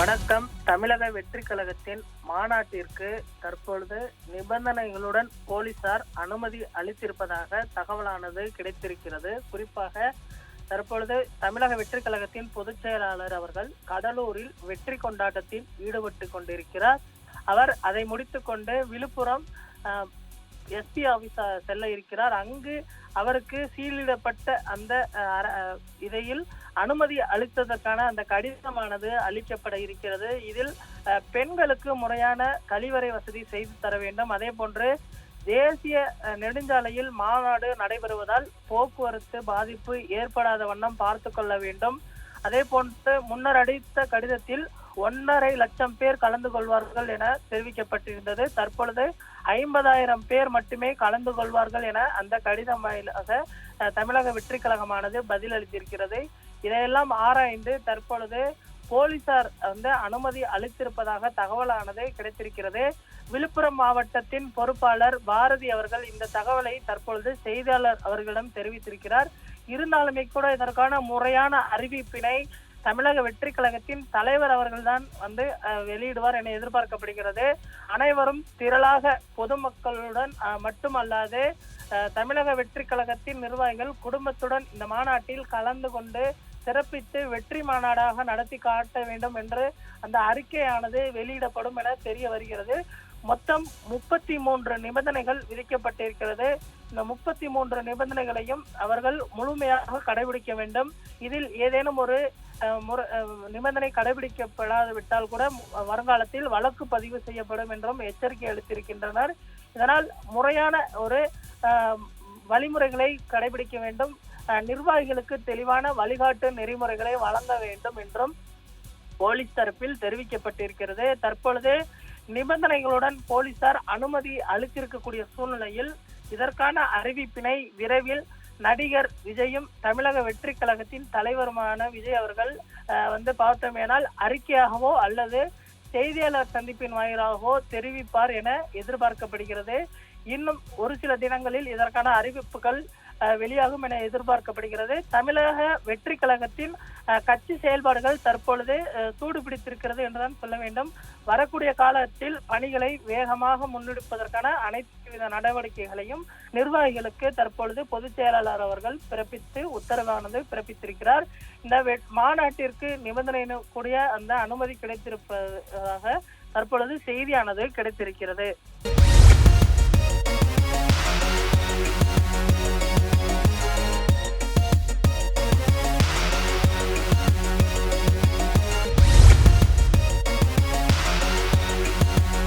வணக்கம். தமிழக வெற்றி கழகத்தின் மாநாட்டிற்கு தற்பொழுது நிபந்தனைகளுடன் போலீசார் அனுமதி அளித்திருப்பதாக தகவலானது கிடைத்திருக்கிறது. குறிப்பாக தற்பொழுது தமிழக வெற்றி கழகத்தின் பொதுச் செயலாளர் அவர்கள் கடலூரில் வெற்றி கொண்டாட்டத்தில் ஈடுபட்டு கொண்டிருக்கிறார். அவர் அதை முடித்துக்கொண்டு விழுப்புரம் எஸ்பி ஆபீஸ் செல்ல இருக்கிறார். அங்கு அவருக்கு சீலிடப்பட்ட அந்த இதையில் அனுமதி அளித்ததற்கான அந்த கடிதமானது அளிக்கப்பட இருக்கிறது. இதில் பெண்களுக்கு முறையான கழிவறை வசதி செய்து தர வேண்டும். அதே போன்று தேசிய நெடுஞ்சாலையில் மாநாடு நடைபெறுவதால் போக்குவரத்து பாதிப்பு ஏற்படாத வண்ணம் பார்த்து கொள்ள வேண்டும். அதே போன்று முன்னர் அடித்த கடிதத்தில் ஒன்றரை லட்சம் பேர் கலந்து கொள்வார்கள் என தெரிவிக்கப்பட்டிருந்தது. தற்பொழுது ஐம்பதாயிரம் பேர் மட்டுமே கலந்து கொள்வார்கள் என அந்த கடிதம் வாயிலாக தமிழக வெற்றி கழகமானது பதிலளித்திருக்கிறது. இதையெல்லாம் ஆராய்ந்து தற்பொழுது போலீசார் வந்து அனுமதி அளித்திருப்பதாக தகவலானது கிடைத்திருக்கிறது. விழுப்புரம் மாவட்டத்தின் பொறுப்பாளர் பாரதி அவர்கள் இந்த தகவலை தற்பொழுது செய்தியாளர் அவர்களிடம் தெரிவித்திருக்கிறார். இருந்தாலுமே கூட இதற்கான முறையான அறிவிப்பினை தமிழக வெற்றி கழகத்தின் தலைவர் அவர்கள்தான் வந்து வெளியிடுவார் என எதிர்பார்க்கப்படுகிறது. அனைவரும் திரளாக பொதுமக்களுடன் மட்டுமல்லாது தமிழக வெற்றி கழகத்தின் நிர்வாகிகள் குடும்பத்துடன் இந்த மாநாட்டில் கலந்து கொண்டு சிறப்பித்து வெற்றி மாநாடாக நடத்தி காட்ட வேண்டும் என்று அந்த அறிக்கையானது வெளியிடப்படும் என தெரிய வருகிறது. மொத்தம் முப்பத்தி மூன்று நிபந்தனைகள் விதிக்கப்பட்டிருக்கிறது. இந்த முப்பத்தி மூன்று நிபந்தனைகளையும் அவர்கள் முழுமையாக கடைபிடிக்க வேண்டும். இதில் ஏதேனும் ஒரு முறை நிபந்தனை கடைபிடிக்கப்படாது விட்டால் கூட வருங்காலத்தில் வழக்கு பதிவு செய்யப்படும் என்றும் எச்சரிக்கை அளித்திருக்கின்றனர். இதனால் முறையான ஒரு வழிமுறைகளை கடைபிடிக்க வேண்டும். நிர்வாகிகளுக்கு தெளிவான வழிகாட்டு நெறிமுறைகளை வழங்க வேண்டும் என்றும் போலீஸ் தரப்பில் தெரிவிக்கப்பட்டிருக்கிறது. தற்பொழுது நிபந்தனைகளுடன் போலீசார் அனுமதி அளித்திருக்கக்கூடிய சூழ்நிலையில் இதற்கான அறிவிப்பினை விரைவில் நடிகர் விஜயும் தமிழக வெற்றி கழகத்தின் தலைவருமான விஜய் அவர்கள் வந்து பார்த்தோமேனால் அறிக்கையாகவோ அல்லது செய்தியாளர் சந்திப்பின் வாயிலாகவோ தெரிவிப்பார் என எதிர்பார்க்கப்படுகிறது. இன்னும் ஒரு சில தினங்களில் இதற்கான அறிவிப்புகள் வெளியாகும் என எதிர்பார்க்கப்படுகிறது. தமிழக வெற்றி கழகத்தின் கட்சி செயல்பாடுகள் தற்பொழுது சூடு பிடித்திருக்கிறது என்றுதான் சொல்ல வேண்டும். வரக்கூடிய காலத்தில் பணிகளை வேகமாக முன்னெடுப்பதற்கான அனைத்து வித நடவடிக்கைகளையும் நிர்வாகிகளுக்கு தற்பொழுது பொதுச் செயலாளர் அவர்கள் பிறப்பித்து உத்தரவானது பிறப்பித்திருக்கிறார். இந்த மாநாட்டிற்கு நிபந்தனை கூடிய அந்த அனுமதி கிடைத்திருப்பதாக தற்பொழுது செய்தியானது கிடைத்திருக்கிறது.